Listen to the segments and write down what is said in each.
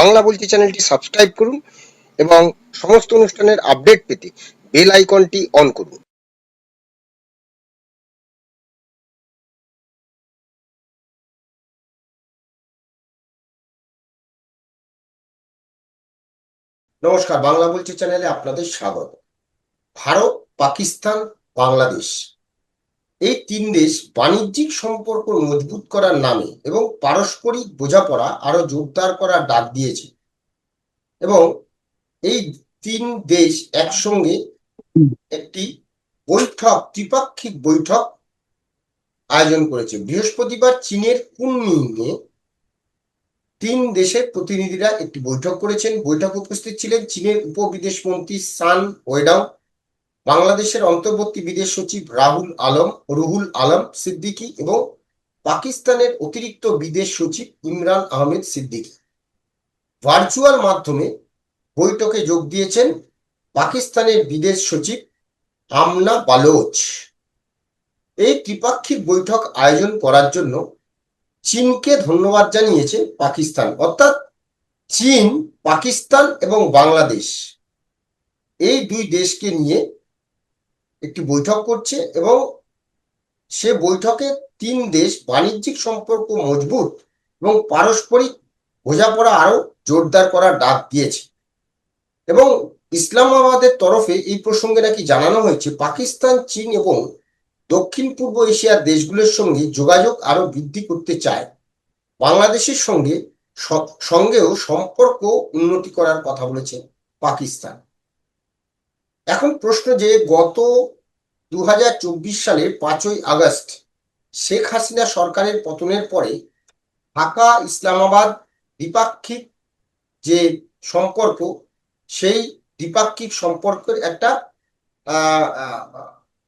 বাংলা বলছি চ্যানেলটি সাবস্ক্রাইব করুন এবং সমস্ত অনুষ্ঠানের আপডেট পেতে বেল আইকনটি অন করুন। নমস্কার, বাংলা বলছি চ্যানেলে আপনাদের স্বাগত। ভারত, পাকিস্তান, বাংলাদেশ। এই তিন দেশ বাণিজ্যিক সম্পর্ক মজবুত করার নামে এবং পারস্পরিক বোঝাপড়া আরও জোরদার করার ডাক দিয়েছে। এবং এই তিন দেশ একসঙ্গে একটি বৈঠক, ত্রিপাক্ষিক বৈঠক আয়োজন করেছে। বৃহস্পতিবার চীনের কুনমিংয়ে তিন দেশের প্রতিনিধিরা একটি বৈঠক করেছেন। বৈঠক উপস্থিত ছিলেন চীনের উপবিদেশ মন্ত্রী সান ওয়েডাও বাংলাদেশের অন্তর্বর্তী বিদেশ সচিব রাহুল আলম, রুহুল আলম সিদ্দিকী এবং পাকিস্তানের অতিরিক্ত বিদেশ সচিব ইমরান আহমেদ সিদ্দিকী। ভার্চুয়াল মাধ্যমে বৈঠকে যোগ দিয়েছেন পাকিস্তানের বিদেশ সচিব আমনা বালোচ। এই ত্রিপাক্ষিক বৈঠক আয়োজন করার জন্য চীনকে ধন্যবাদ জানিয়েছে পাকিস্তান, অর্থাৎ চীন, পাকিস্তান এবং বাংলাদেশ। এই দুই দেশকে নিয়ে একটি বৈঠক করছে এবং সে বৈঠকে তিন দেশ বাণিজ্যিক সম্পর্ক মজবুত এবং পারস্পরিক বোঝাপড়া আরও জোরদার করার ডাক দিয়েছে। এবং ইসলামাবাদের তরফে এই প্রসঙ্গে নাকি জানানো হয়েছে, পাকিস্তান, চীন এবং দক্ষিণ পূর্ব এশিয়ার দেশগুলোর সঙ্গে যোগাযোগ আরও বৃদ্ধি করতে চায়। বাংলাদেশের সঙ্গে সঙ্গেও সম্পর্ক উন্নতি করার কথা বলেছে পাকিস্তান। এখন প্রশ্ন যে গত দু সালের পাঁচই আগস্ট শেখ হাসিনা সরকারের পতনের পরে ঢাকা, ইসলামাবাদ দ্বিপাক্ষিক যে সম্পর্ক, সেই দ্বিপাক্ষিক সম্পর্কের একটা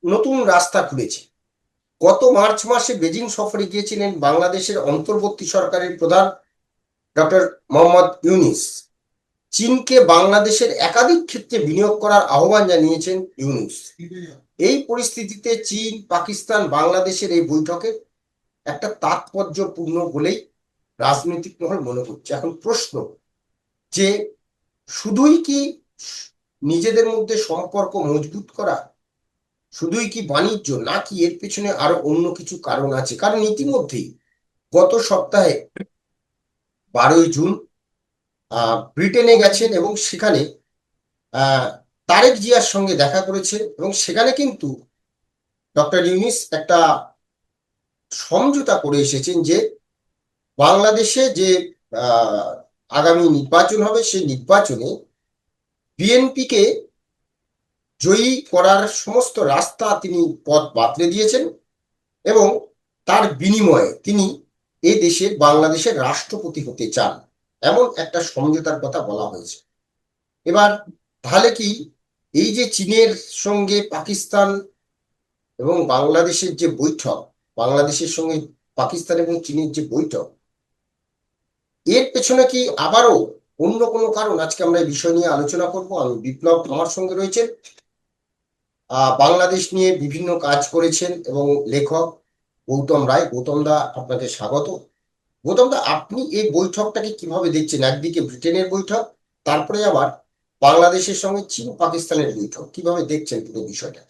নতুন রাস্তা খুলেছে। গত মার্চ মাসে বেজিং সফরে গিয়েছিলেন বাংলাদেশের অন্তর্বর্তী সরকারের প্রধান ডক্টর মোহাম্মদ ইউনিস। চীনকে বাংলাদেশের একাধিক ক্ষেত্রে বিনিয়োগ করার আহ্বান জানিয়েছেন ইউনুস। এই পরিস্থিতিতে চীন, পাকিস্তান, বাংলাদেশের এই বৈঠকে একটা তাৎপর্যপূর্ণ বলেই রাজনৈতিক মহল মনে করছে। এখন প্রশ্ন, যে শুধুই কি নিজেদের মধ্যে সম্পর্ক মজবুত করা, শুধুই কি বাণিজ্য, নাকি এর পেছনে আরও অন্য কিছু কারণ আছে? কারণ ইতিমধ্যেই গত সপ্তাহে বারোই জুন ব্রিটেনে গেছেন এবং সেখানে তারেক জিয়ার সঙ্গে দেখা করেছে এবং সেখানে কিন্তু ডক্টর ইউনিস একটা সমঝোতা করে এসেছেন যে বাংলাদেশে যে আগামী নির্বাচন হবে সেই নির্বাচনে বিএনপিকে জয়ী করার সমস্ত রাস্তা তিনি পথ বাতলে দিয়েছেন এবং তার বিনিময়ে তিনি এ দেশের বাংলাদেশের রাষ্ট্রপতি হতে চান। এমন একটা সমঝোতার কথা বলা হয়েছে। এবার তাহলে কি এই যে চীনের সঙ্গে পাকিস্তান এবং বাংলাদেশের যে বৈঠক, বাংলাদেশের সঙ্গে পাকিস্তান এবং চীনের যে বৈঠক, এর পেছনে কি আবারও অন্য কোনো কারণ? আজকে আমরা এই বিষয় নিয়ে আলোচনা করব। আমি বিপ্লব আমার সঙ্গে রয়েছেন। বাংলাদেশ নিয়ে বিভিন্ন কাজ করেছেন এবং লেখক গৌতম রায়। গৌতম দা, আপনাকে স্বাগত। গৌতম দা আপনি এই বৈঠকটাকে কীভাবে দেখছেন? একদিকে ব্রিটেনের বৈঠক, তারপরে আবার বাংলাদেশের সঙ্গে চীন পাকিস্তানের বৈঠক। কীভাবে দেখছেন পুরো বিষয়টা?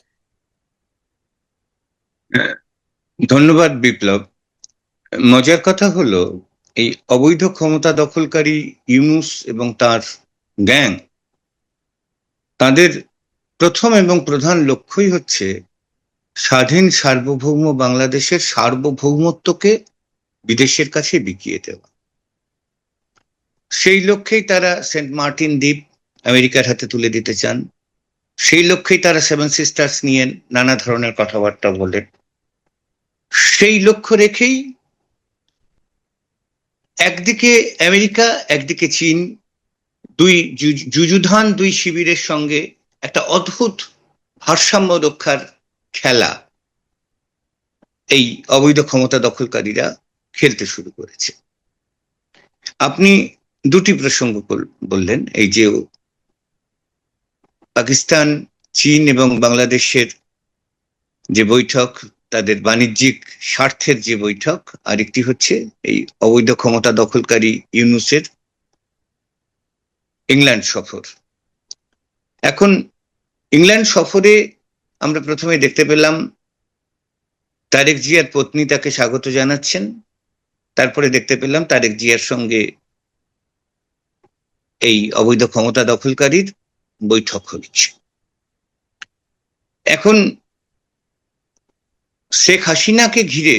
ধন্যবাদ, বিপ্লব। মজার কথা হলো, এই অবৈধ ক্ষমতা দখলকারী ইউনুস এবং তার গ্যাং, তাদের প্রথম এবং প্রধান লক্ষ্যই হচ্ছে স্বাধীন সার্বভৌম বাংলাদেশের সার্বভৌমত্বকে বিদেশের কাছে বিকিয়ে দেওয়া। সেই লক্ষ্যেই তারা সেন্ট মার্টিন দ্বীপ আমেরিকার হাতে তুলে দিতে চান। সেই লক্ষ্যেই তারা সেভেন সিস্টার্স নিয়ে নানা ধরনের কথাবার্তা বলেন। সেই লক্ষ্য রেখেই একদিকে আমেরিকা, একদিকে চীন, দুই যুযুধান দুই শিবিরের সঙ্গে একটা অদ্ভুত ভারসাম্য রক্ষার খেলা। এই অবৈধ ক্ষমতা দখলকারীরা খেলতে শুরু করেছে। আপনি দুটি প্রসঙ্গ বললেন, এই যে পাকিস্তান, চীন এবং বাংলাদেশের যে বৈঠক, তাদের বাণিজ্যিক স্বার্থের যে বৈঠক, আরেকটি হচ্ছে এই অবৈধ ক্ষমতা দখলকারী ইউনুসের ইংল্যান্ড সফর। এখন ইংল্যান্ড সফরে আমরা প্রথমে দেখতে পেলাম তারেক জিয়ার পত্নী তাকে স্বাগত জানাচ্ছেন। তারপরে দেখতে পেলাম তারেক জিয়ার সঙ্গে এই অবৈধ ক্ষমতা দখলকারীর বৈঠক হচ্ছে। এখন শেখ হাসিনাকে ঘিরে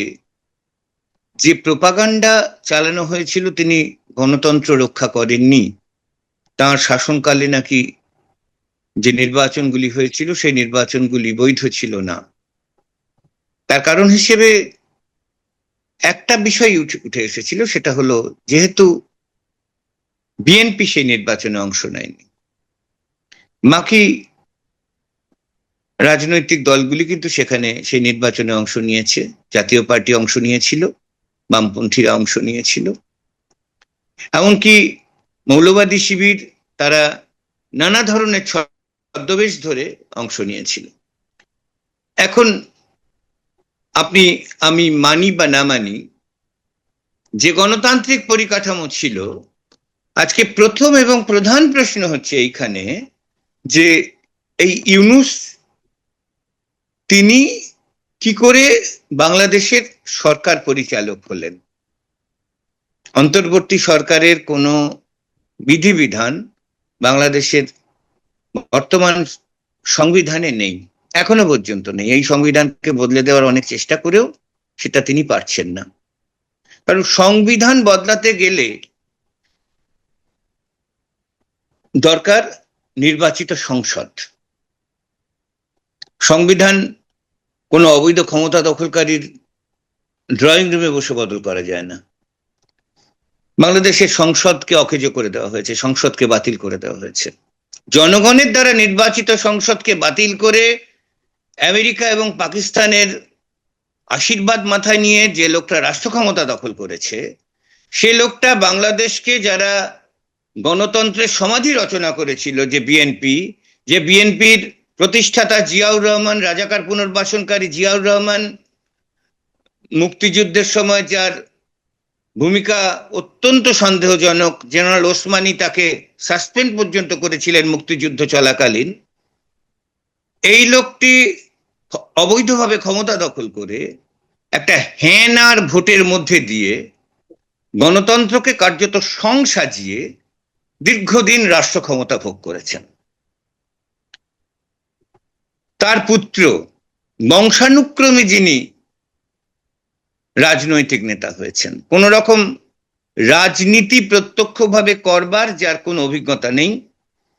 যে প্রপাগান্ডা চালানো হয়েছিল তিনি গণতন্ত্র রক্ষা করেননি, তার শাসনকালে নাকি যে নির্বাচনগুলি হয়েছিল সেই নির্বাচনগুলি বৈধ ছিল না। তার কারণ হিসেবে একটা বিষয় উঠে এসেছিল, সেটা হলো যেহেতু বিএনপি সেই নির্বাচনে অংশ নেয়নি, বাকি রাজনৈতিক দলগুলি কিন্তু সেখানে সেই নির্বাচনে অংশ নিয়েছে, জাতীয় পার্টি অংশ নিয়েছিল, বামপন্থীরা অংশ নিয়েছিল। এমনকি মৌলবাদী শিবির তারা নানা ধরনের ছদ্মবেশ ধরে অংশ নিয়েছিল। এখন আপনি, আমি মানি বা না মানি, যে গণতান্ত্রিক পরিকাঠামো ছিল, আজকে প্রথম এবং প্রধান প্রশ্ন হচ্ছে এইখানে যে এই ইউনুস, তিনি কি করে বাংলাদেশের সরকার পরিচালক হলেন? অন্তর্বর্তী সরকারের কোনো বিধিবিধান বাংলাদেশের বর্তমান সংবিধানে নেই। এখনও পর্যন্ত নেই। এই সংবিধানকে বদলে দেওয়ার অনেক চেষ্টা করেও সেটা তিনি পারছেন না। কারণ সংবিধান বদলাতে গেলে দরকার নির্বাচিত সংসদ। সংবিধান কোনো অবৈধ ক্ষমতা দখলকারীর ড্রয়িং রুমে বসে বদল করা যায় না। বাংলাদেশের সংসদকে অকেজো করে দেওয়া হয়েছে, সংসদকে বাতিল করে দেওয়া হয়েছে। জনগণের দ্বারা নির্বাচিত সংসদকে বাতিল করে আমেরিকা এবং পাকিস্তানের আশীর্বাদ মাথায় নিয়ে যে লোকটা রাষ্ট্র ক্ষমতা দখল করেছে, সে লোকটা বাংলাদেশকে যারা গণতন্ত্রের সমাধি রচনা করেছিল, যে বিএনপি যে বিএনপির প্রতিষ্ঠাতা জিয়াউর রহমান, রাজাকার পুনর্বাসনকারী জিয়াউর রহমান, মুক্তিযুদ্ধের সময় যার ভূমিকা অত্যন্ত সন্দেহজনক, জেনারেল ওসমানী তাকে সাসপেন্ড পর্যন্ত করেছিলেন মুক্তিযুদ্ধ চলাকালীন। এই লোকটি অবৈধভাবে ক্ষমতা দখল করে একটা হ্যান আর ভোটের মধ্যে দিয়ে গণতন্ত্রকে কার্যত সং সাজিয়ে দীর্ঘদিন রাষ্ট্র ক্ষমতা ভোগ করেছেন। তার পুত্র বংশানুক্রমে যিনি রাজনৈতিক নেতা হয়েছেন, কোন রকম রাজনীতি প্রত্যক্ষভাবে করবার যার কোনো অভিজ্ঞতা নেই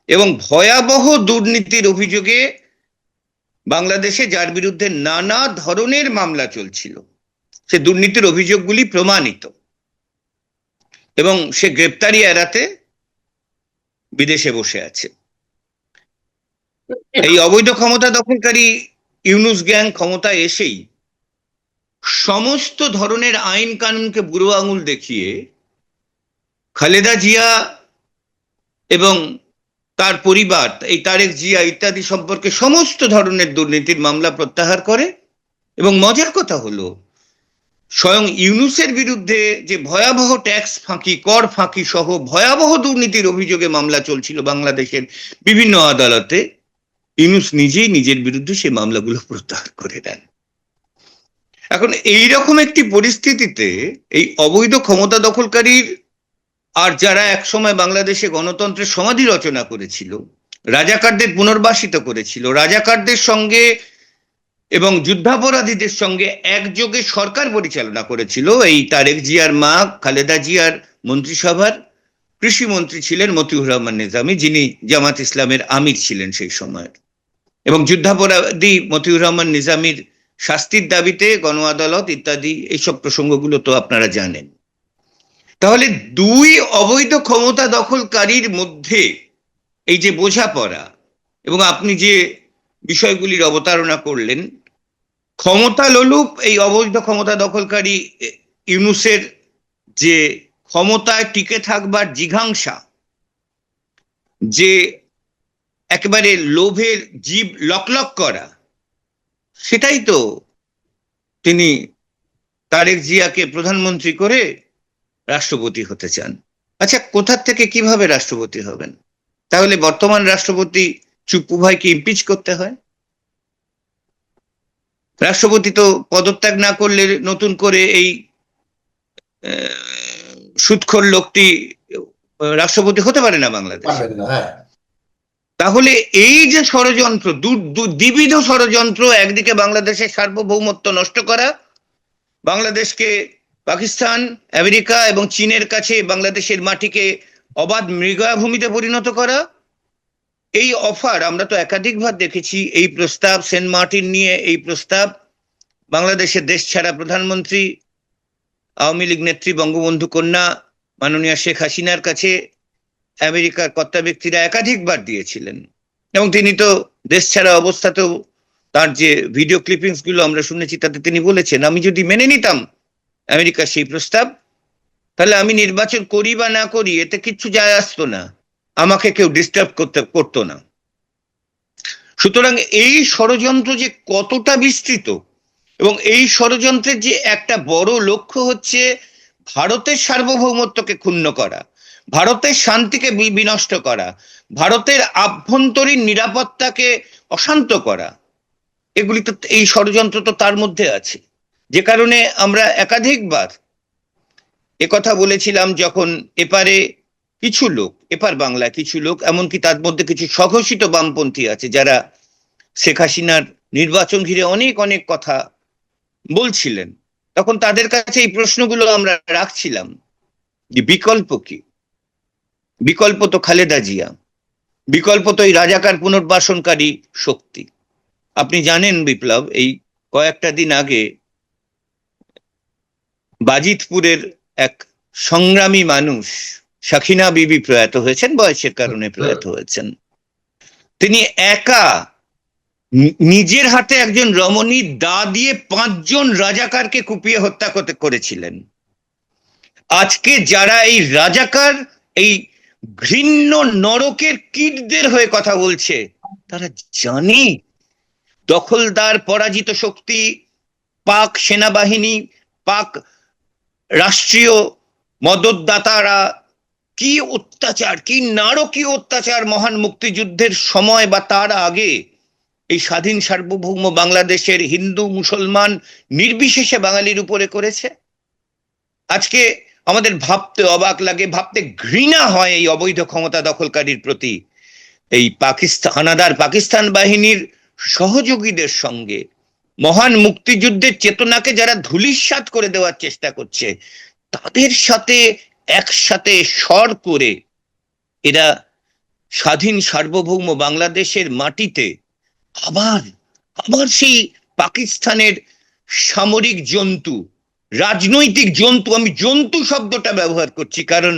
এবং ভয়াবহ দুর্নীতির অভিযোগে বাংলাদেশে যার বিরুদ্ধে নানা ধরনের মামলা চলছিল সে দুর্নীতির অভিযোগগুলি প্রমাণিত। এবং সে গ্রেপ্তারি এড়াতে বিদেশে বসে আছে। এই অবৈধ ক্ষমতা দখলকারী ইউনুস গ্যাং ক্ষমতা এসেই সমস্ত ধরনের আইন কানুনকে বুড়ো আঙুল দেখিয়ে খালেদা জিয়া এবং তার পরিবার, এই তারেক জিয়া ইত্যাদি সম্পর্কে সমস্ত ধরনের দুর্নীতির মামলা প্রত্যাহার করে। এবং মজার কথা হলো, স্বয়ং ইউনুসের বিরুদ্ধে যে ভয়াবহ ট্যাক্স ফাঁকি, কর ফাঁকি সহ ভয়াবহ দুর্নীতির অভিযোগে মামলা চলছিল বাংলাদেশের বিভিন্ন আদালতে, ইউনুস নিজেই নিজের বিরুদ্ধে সেই মামলাগুলো প্রত্যাহার করে দেন এখন এই রকম একটি পরিস্থিতিতে এই অবৈধ ক্ষমতা দখলকারীর আর যারা একসময় বাংলাদেশে গণতন্ত্রের সমাধি রচনা করেছিল, রাজাকারদের পুনর্বাসিত করেছিল, রাজাকারদের সঙ্গে এবং যুদ্ধাপরাধীদের সঙ্গে একযোগে সরকার পরিচালনা করেছিল, এই তারেক জিয়ার মা, খালেদা জিয়ার মন্ত্রিসভার কৃষিমন্ত্রী ছিলেন মতিউর রহমান নিজামী, যিনি জামাত ইসলামের আমির ছিলেন সেই সময়ের। এবং যুদ্ধাপরাধী মতিউর রহমান নিজামির শাস্তির দাবিতে গণ আদালত ইত্যাদি, এইসব প্রসঙ্গগুলো তো আপনারা জানেন। তাহলে দুই অবৈধ ক্ষমতা দখলকারীর মধ্যে এই যে বোঝাপড়া এবং আপনি যে বিষয়গুলির অবতারণা করলেন ক্ষমতা লোলুপ এই অবৈধ ক্ষমতা দখলকারী ইউনুসের যে ক্ষমতায় টিকে থাকবার জিঘাংসা, যে একেবারে লোভের জীব লকলক করা, সেটাই তো তিনি তারেক জিয়াকে প্রধানমন্ত্রী করে রাষ্ট্রপতি হতে চান। আচ্ছা কোথার থেকে কীভাবে রাষ্ট্রপতি হবেন? তাহলে বর্তমান রাষ্ট্রপতি চুপ্পু ভাইকে ইমপিচ করতে হয়। রাষ্ট্রপতি তো পদত্যাগ না করলে নতুন করে এই সুৎখোর লোকটি রাষ্ট্রপতি হতে পারে না বাংলাদেশ। হ্যাঁ। তাহলে এই যে ষড়যন্ত্র দ্বিবিধ ষড়যন্ত্র একদিকে বাংলাদেশের সার্বভৌমত্ব নষ্ট করা বাংলাদেশকে পাকিস্তান, আমেরিকা এবং চীনের কাছে বাংলাদেশের মাটিকে অবাধ মৃগয়াভূমিতে পরিণত করা। এই অফার আমরা তো একাধিকবার দেখেছি, এই প্রস্তাব, সেন্ট মার্টিন নিয়ে এই প্রস্তাব, বাংলাদেশের দেশ ছাড়া প্রধানমন্ত্রী, আওয়ামী লীগ নেত্রী বঙ্গবন্ধু কন্যা, মাননীয় শেখ হাসিনার কাছে আমেরিকার কর্তা ব্যক্তিরা একাধিকবার দিয়েছিলেন। এবং তিনি তো দেশ ছাড়া অবস্থাতেও তার যে ভিডিও ক্লিপিংসগুলো আমরা শুনেছি, তাতে তিনি বলেছেন, আমি যদি মেনে নিতাম আমেরিকার সেই প্রস্তাব, তাহলে আমি নির্বাচন করি বা না করি, এতে কিচ্ছু যায় আসতো না। আমাকে কেউ ডিস্টার্ব করতে, করতো না। সুতরাং এই ষড়যন্ত্র যে কতটা বিস্তৃত, এবং এই ষড়যন্ত্রের যে একটা বড় লক্ষ্য হচ্ছে ভারতের সার্বভৌমত্বকে ক্ষুণ্ণ করা, ভারতের শান্তিকে বিনষ্ট করা, ভারতের আভ্যন্তরীণ নিরাপত্তাকে অশান্ত করা। এগুলি তো, এই ষড়যন্ত্র তো তার মধ্যে আছে। যে কারণে আমরা একাধিকবার কথা বলেছিলাম যখন এপারে কিছু লোক, এপার বাংলা কিছু লোক, এমনকি তার মধ্যে কিছু স্বঘোষিত বামপন্থী আছে যারা শেখ হাসিনার নির্বাচন ঘিরে অনেক অনেক কথা বলছিলেন। তখন তাদের কাছে এই প্রশ্নগুলো আমরা রাখছিলাম যে বিকল্প কি? বিকল্প তো খালেদা জিয়া, বিকল্প তো এই রাজাকার পুনর্বাসনকারী শক্তি। আপনি জানেন বিপ্লব, এই কয়েকটা দিন আগে বাজিতপুরের এক সংগ্রামী মানুষ সাখিনা বিবি প্রয়াত হয়েছেন বয়সের কারণে প্রয়াত হয়েছেন। তিনি একা নিজের হাতে একজন রমণী দা দিয়ে পাঁচজন রাজাকারকে কুপিয়ে হত্যা করেছিলেন। আজকে যারা এই রাজাকার এই ঘৃণ্য নরকের কীটদের হয়ে কথা বলছে তারা জানে দখলদার পরাজিত শক্তি পাক সেনাবাহিনী পাক রাষ্ট্রীয় মদতদাতারা কি অত্যাচার, কি নারকীয় অত্যাচার মহান মুক্তিযুদ্ধের সময় বা তার আগে এই স্বাধীন সার্বভৌম বাংলাদেশের হিন্দু, মুসলমান নির্বিশেষে বাঙালির উপরে করেছে? আজকে আমাদের ভাবতে অবাক লাগে, ভাবতে ঘৃণা হয় এই অবৈধ ক্ষমতা দখলকারীর প্রতি। এই পাকিস্তান হানাদার পাকিস্তান বাহিনীর সহযোগীদের সঙ্গে মহান মুক্তিযুদ্ধের চেতনাকে যারা ধূলিসাৎ করে দেওয়ার চেষ্টা করছে, তাদের সাথে একসাথে স্বর করে এরা স্বাধীন সার্বভৌম বাংলাদেশের মাটিতে আবার আবার সেই পাকিস্তানের সামরিক জন্তু, রাজনৈতিক জন্তু, আমি জন্তু শব্দটা ব্যবহার করছি কারণ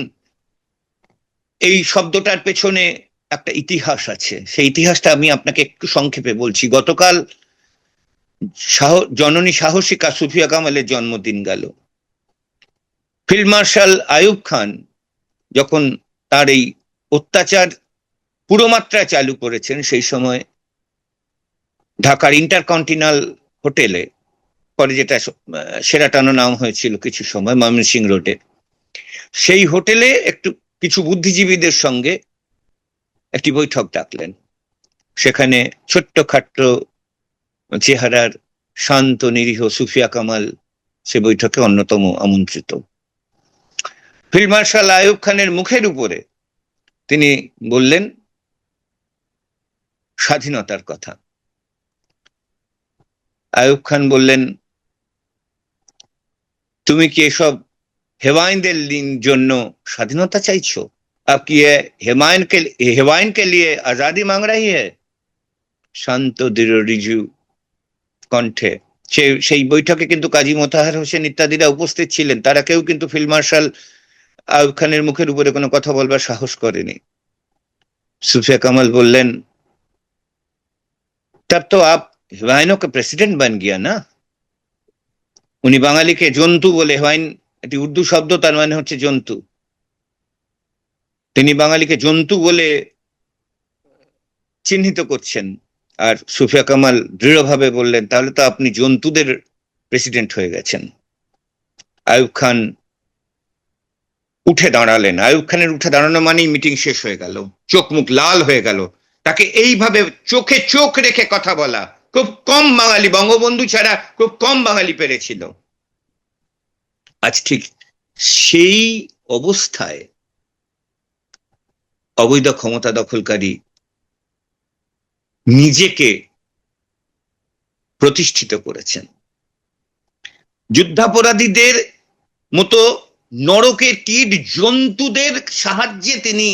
এই শব্দটার পেছনে একটা ইতিহাস আছে। সেই ইতিহাসটা আমি আপনাকে একটু সংক্ষেপে বলছি। গতকাল জননী সাহসিকা সুফিয়া কামালের জন্মদিন গেল। ফিল্ড মার্শাল আয়ুব খান যখন তার এই অত্যাচার পুরো মাত্রায় চালু করেছেন, সেই সময় ঢাকার ইন্টারকন্টিনাল হোটেলে পরে যেটা সেরাটানো নাম হয়েছিল কিছু সময়, ময়মনসিং রোডে। সেই হোটেলে একটু কিছু বুদ্ধিজীবীদের সঙ্গে একটি বৈঠক ডাকলেন। সেখানে ছোট্ট খাট্ট চেহারার শান্ত নিরীহ সুফিয়া কামাল সে বৈঠকে অন্যতম আমন্ত্রিত ফিল্ড মার্শাল আয়ুব খানের মুখের উপরে তিনি বললেন স্বাধীনতার কথা আয়ুব খান বললেন তুমি কি এসব হেওয়াইনদের লিন- জন্য স্বাধীনতা চাইছো আপ কি ये हेमायन के हेवाइन के लिए आजादी मांग रही है শান্ত দৃঢ় রিজু কণ্ঠে। সেই সেই বৈঠকে কিন্তু কাজী মোতাহার হোসেন ইত্যাদিরা উপস্থিত ছিলেন। তারা কেউ কিন্তু ফিল্ড মার্শাল আয়ুব খানের মুখের উপরে কোনো কথা বলবার সাহস করেনি। সুফিয়া কামাল বললেন তব তো আপ হেওয়াইনও কে প্রেসিডেন্ট বান গিয়া না? উনি বাঙালিকে জন্তু বলে হেওয়াইন একটি উর্দু শব্দ, তার মানে হচ্ছে জন্তু। তিনি বাঙালিকে জন্তু বলে চিহ্নিত করছেন। আর সুফিয়া কামাল দৃঢ়ভাবে বললেন, তাহলে তো আপনি জন্তুদের প্রেসিডেন্ট হয়ে গেছেন। আয়ুব খান উঠে দাঁড়ালেন। আয়ুব খানের উঠে দাঁড়ানো মানেই মিটিং শেষ হয়ে গেল। চোখ মুখ লাল হয়ে গেল। তাকে এইভাবে চোখে চোখ রেখে কথা বলা, খুব কম বাঙালি, বঙ্গবন্ধু ছাড়া খুব কম বাঙালি পেরেছিল। আজ ঠিক সেই অবস্থায় অবৈধ ক্ষমতা দখলকারী নিজেকে প্রতিষ্ঠিত করেছেন। যুদ্ধাপরাধীদের মতো নরকের কীট জন্তুদের সাহায্যে তিনি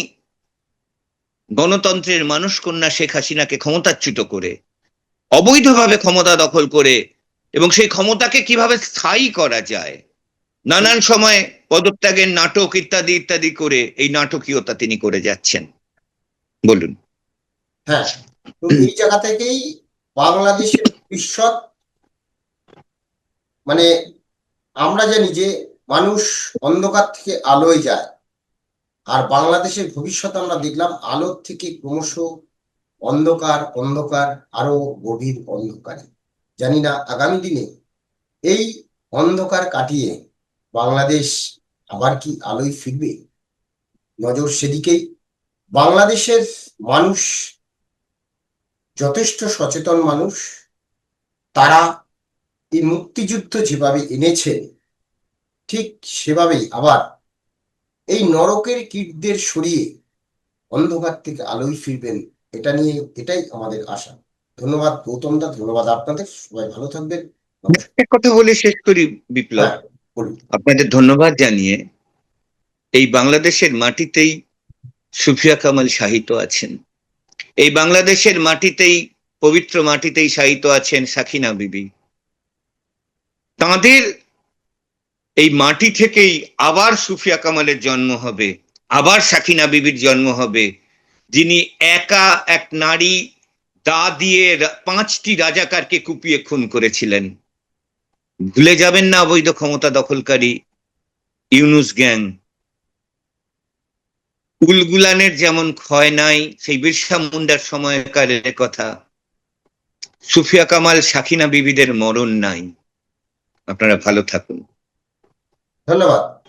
গণতন্ত্রের মানুষ কন্যা শেখ হাসিনাকে ক্ষমতাচ্যুত করে, অবৈধভাবে ক্ষমতা দখল করে এবং সেই ক্ষমতাকে কীভাবে স্থায়ী করা যায়, নানান সময় পদত্যাগের নাটক ইত্যাদি ইত্যাদি করে এই নাটকীয়তা তিনি করে যাচ্ছেন। বলুন। হ্যাঁ তো এই জায়গা থেকেই বাংলাদেশের ভবিষ্যৎ মানে আমরা জানি যে মানুষ অন্ধকার থেকে আলোয় যায়। আর বাংলাদেশের ভবিষ্যৎ আমরা দেখলাম আলোর থেকে ক্রমশ অন্ধকার অন্ধকার, আরও গভীর অন্ধকারে। জানি না আগামী দিনে এই অন্ধকার কাটিয়ে বাংলাদেশ আবার কি আলোয় ফিরবে? নজর সেদিকেই। বাংলাদেশের মানুষ যথেষ্ট সচেতন মানুষ তারা এই মুক্তিযুদ্ধ যেভাবে এনেছেন ঠিক সেভাবেই আবার এই নরকের কীটদের সরিয়ে অন্ধকার থেকে আলোয় ফিরবেন এটা নিয়ে এটাই আমাদের আশা। ধন্যবাদ গৌতম দা ধন্যবাদ আপনাদের সবাই ভালো থাকবেন। একটা কথা বলে শেষ করি বিপ্লব। হ্যাঁ, আপনাদের ধন্যবাদ জানিয়ে এই বাংলাদেশের মাটিতেই সুফিয়া কামাল সাহিত্য আছেন। এই বাংলাদেশের মাটিতেই, পবিত্র মাটিতেই সাহিত্য আছেন সাকিনা বিবি। তাঁদের এই মাটি থেকেই আবার সুফিয়া কামালের জন্ম হবে, আবার সাকিনা বিবির জন্ম হবে। যিনি একা এক নারী, দা দিয়ে পাঁচটি রাজাকারকে কুপিয়ে খুন করেছিলেন। ভুলে যাবেন না অবৈধ ক্ষমতা দখলকারী ইউনুস গ্যাং। উলগুলানের যেমন ক্ষয় নাই, সেই বিরসা মুন্ডার সময়কালের কথা। সুফিয়া কামাল, সাকিনা বিবিদের মরণ নাই। আপনারা ভালো থাকুন। ধন্যবাদ।